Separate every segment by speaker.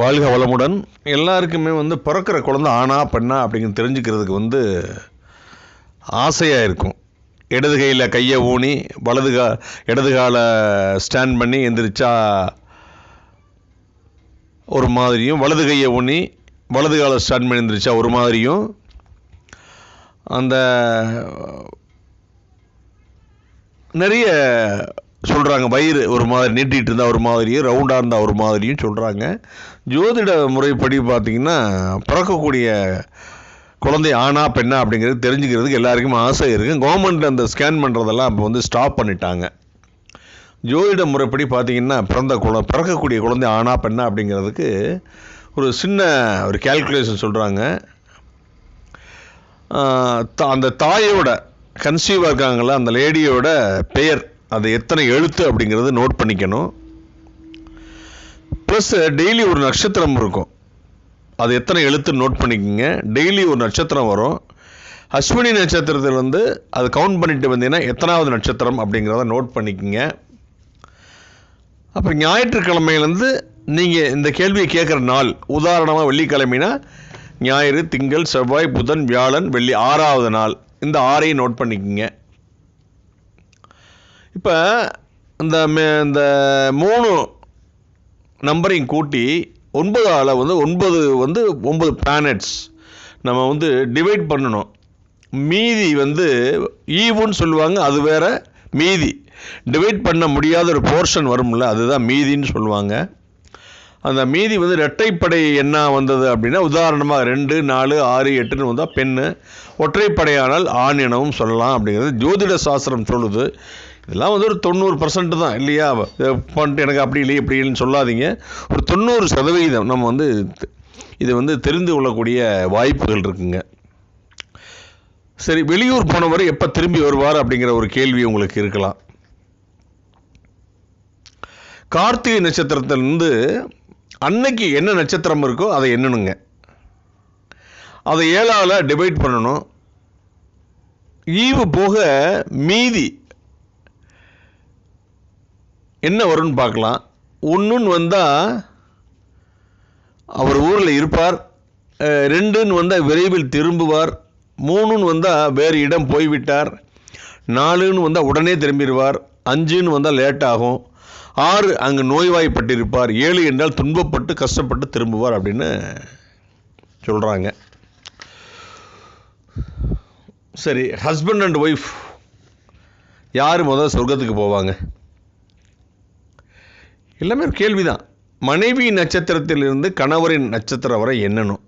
Speaker 1: வாழ்க வளமுடன். எல்லாருக்குமே வந்து பிறக்கிற குழந்த ஆனா பெண்ணா அப்படிங்கிறது தெரிஞ்சுக்கிறதுக்கு வந்து ஆசையாக இருக்கும் இடது கையில் கையை ஊனி வலது கா இடது காலை ஸ்டாண்ட் பண்ணி எந்திரிச்சா ஒரு மாதிரியும் வலது கையை ஊனி வலது காலை ஸ்டாண்ட் பண்ணி எந்திரிச்சா ஒரு மாதிரியும். அந்த நிறைய சொல்கிறாங்க வயிறு ஒரு மாதிரி நீட்டிகிட்டு இருந்தால் ஒரு மாதிரியும் ரவுண்டாக இருந்தால் ஒரு மாதிரியும் சொல்கிறாங்க ஜோதிட முறைப்படி பார்த்திங்கன்னா பிறக்கக்கூடிய குழந்தை ஆனா பெண்ணா அப்படிங்கிறது தெரிஞ்சுக்கிறதுக்கு எல்லாருக்கும் ஆசை இருக்குது கவர்மெண்ட் அந்த ஸ்கேன் பண்ணுறதெல்லாம் இப்போ வந்து ஸ்டாப் பண்ணிட்டாங்க. ஜோதிட முறைப்படி பார்த்திங்கன்னா பிறந்த குழ பிறக்கக்கூடிய குழந்தை ஆனா பெண்ணா அப்படிங்கிறதுக்கு ஒரு சின்ன ஒரு கேல்குலேஷன் சொல்கிறாங்க அந்த தாயோட கன்சீவாக இருக்காங்களா அந்த லேடியோட பெயர் அது எத்தனை எழுத்து அப்படிங்கிறது நோட் பண்ணிக்கணும். ப்ளஸ் டெய்லி ஒரு நட்சத்திரம் இருக்கும். அது எத்தனை எழுத்து நோட் பண்ணிக்கோங்க. டெய்லி ஒரு நட்சத்திரம் வரும். அஸ்வினி நட்சத்திரத்தில் வந்து அது கவுண்ட் பண்ணிட்டு வந்தீங்கன்னா எத்தனாவது நட்சத்திரம் அப்படிங்கிறத நோட் பண்ணிக்கோங்க. அப்புறம் ஞாயிற்றுக்கிழமையிலேருந்து நீங்கள் இந்த கேள்வியை கேட்குற நாள் உதாரணமாக வெள்ளிக்கிழமைனா ஞாயிறு திங்கள் செவ்வாய் புதன் வியாழன் வெள்ளி ஆறாவது நாள். இந்த ஆறையும் நோட் பண்ணிக்கோங்க. இப்போ இந்த இந்த மூணு நம்பரையும் கூட்டி ஒன்பது ஆளை வந்து ஒன்பது வந்து ஒன்பது பிளானட்ஸ் நம்ம வந்து டிவைட் பண்ணணும். மீதி வந்து ஈவுன்னு சொல்லுவாங்க அது வேற மீதி. டிவைட் பண்ண முடியாத ஒரு போர்ஷன் வரும்ல அதுதான் மீதின்னு சொல்லுவாங்க. அந்த மீதி வந்து இரட்டைப்படை என்ன வந்தது அப்படின்னா உதாரணமாக ரெண்டு நாலு ஆறு எட்டுன்னு வந்தால் பெண்ணு. ஒற்றைப்படையானால் ஆண் எனவும் சொல்லலாம் அப்படிங்கிறது ஜோதிட சாஸ்திரம் சொல்லுது. இதெல்லாம் வந்து ஒரு தொண்ணூறு பர்சன்ட் தான். இல்லையா? பண்ணிட்டு எனக்கு அப்படி இல்லை இப்படி இல்லைன்னு சொல்லாதீங்க. ஒரு தொண்ணூறு சதவிகிதம் நம்ம வந்து இது வந்து தெரிந்து கொள்ளக்கூடிய வாய்ப்புகள் இருக்குங்க. சரி வெளியூர் போனவர் எப்போ திரும்பி வருவார் அப்படிங்கிற ஒரு கேள்வி உங்களுக்கு இருக்கலாம். கார்த்திகை நட்சத்திரத்திலிருந்து அன்னைக்கு என்ன நட்சத்திரம் இருக்கோ அதை எண்ணணுங்க. அதை ஏழால் டிவைட் பண்ணணும். ஈவு போக மீதி என்ன வரும்னு பார்க்கலாம். ஒன்றுன்னு வந்தால் அவர் ஊரில் இருப்பார். ரெண்டுன்னு வந்தால் விரைவில் திரும்புவார். மூணுன்னு வந்தால் வேறு இடம் போய்விட்டார். நாலுன்னு வந்தால் உடனே திரும்பிடுவார். அஞ்சுன்னு வந்தால் லேட் ஆகும் ஆறு அங்கு நோய்வாய்ப்பட்டிருப்பார். ஏழு என்றால் துன்பப்பட்டு கஷ்டப்பட்டு திரும்புவார் அப்படின்னு சொல்கிறாங்க சரி ஹஸ்பண்ட் அண்ட் ஒய்ஃப் யார் முதல் சொர்க்கத்துக்கு போவாங்க? எல்லாமே ஒரு கேள்விதான். மனைவி நட்சத்திரத்திலிருந்து கணவரின் நட்சத்திரம் வரை எண்ணணும்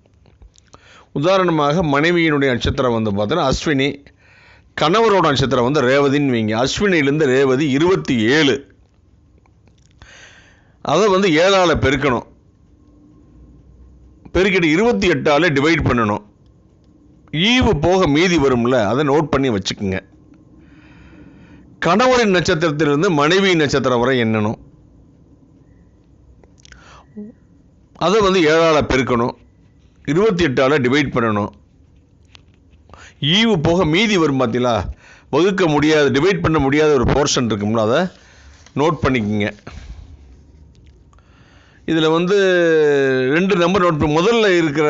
Speaker 1: உதாரணமாக மனைவியினுடைய நட்சத்திரம் வந்து பார்த்தோன்னா அஸ்வினி கணவரோட நட்சத்திரம் வந்து ரேவதின்னு வைங்க. அஸ்வினிலேருந்து ரேவதி இருபத்தி ஏழு. அதை வந்து ஏழால் பெருக்கணும். பெருக்கிட்டு இருபத்தி எட்டால் டிவைட் பண்ணணும். ஈவு போக மீதி வரும்ல அதை நோட் பண்ணி வச்சுக்கோங்க. கணவரின் நட்சத்திரத்திலிருந்து மனைவி நட்சத்திரம் வரை என்னணும் அதை வந்து ஏழால் பெருக்கணும். இருபத்தி எட்டால் டிவைட் பண்ணணும். ஈவு போக மீதி வரும் பார்த்தீங்களா வகுக்க முடியாத டிவைட் பண்ண முடியாத ஒரு போர்ஷன் இருக்கும்ல அதை நோட் பண்ணிக்கோங்க. இதில் வந்து ரெண்டு நம்பர் நோட் பண்ணி. முதல்ல இருக்கிற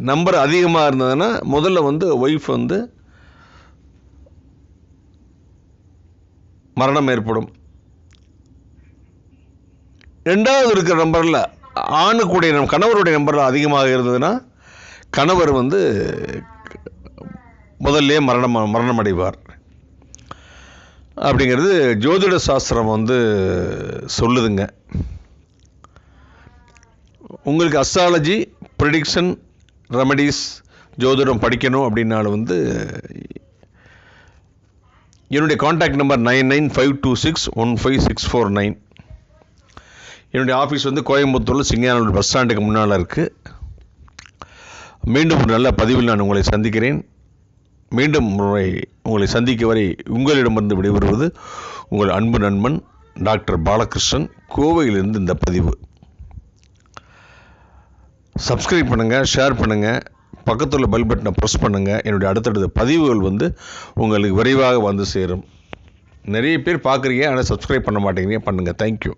Speaker 1: நம்பர் அதிகமாக இருந்ததுன்னா முதல்ல வந்து ஒய்ஃப் வந்து மரணம் ஏற்படும். ரெண்டாவது இருக்கிற நம்பரில் ஆணுக்குடைய நம் கணவருடைய நம்பர் அதிகமாக இருந்ததுன்னா கணவர் வந்து முதல்ல மரணம் மரணம் அடைவார் அப்படிங்கிறது ஜோதிட சாஸ்திரம் வந்து சொல்லுதுங்க. உங்களுக்கு அஸ்ட்ராலஜி ப்ரிடிக்ஷன் ரெமடிஸ் ஜோதிடம் படிக்கணும் அப்படின்னாலும் வந்து என்னுடைய contact number nine nine five two six one five six four nine என்னுடைய ஆஃபீஸ் வந்து கோயம்புத்தூரில் சிங்கானூர் பஸ் ஸ்டாண்டுக்கு முன்னால் இருக்குது மீண்டும் ஒரு நல்ல பதிவில் நான் உங்களை சந்திக்கிறேன். மீண்டும் முறை உங்களை சந்திக்க வரை உங்களிடமிருந்து விடைபெறுவது உங்கள் அன்பு நண்பன் டாக்டர் பாலகிருஷ்ணன் கோவையிலிருந்து இந்த பதிவு. சப்ஸ்கிரைப் பண்ணுங்கள் ஷேர் பண்ணுங்கள் பக்கத்தில் பெல் பட்டனை ப்ரெஸ் பண்ணுங்கள் என்னுடைய அடுத்தடுத்த பதிவுகள் வந்து உங்களுக்கு விரைவாக வந்து சேரும். நிறைய பேர் பார்க்குறீங்க ஆனால் சப்ஸ்கிரைப் பண்ண மாட்டேங்கிறீங்க பண்ணுங்கள் தேங்க்யூ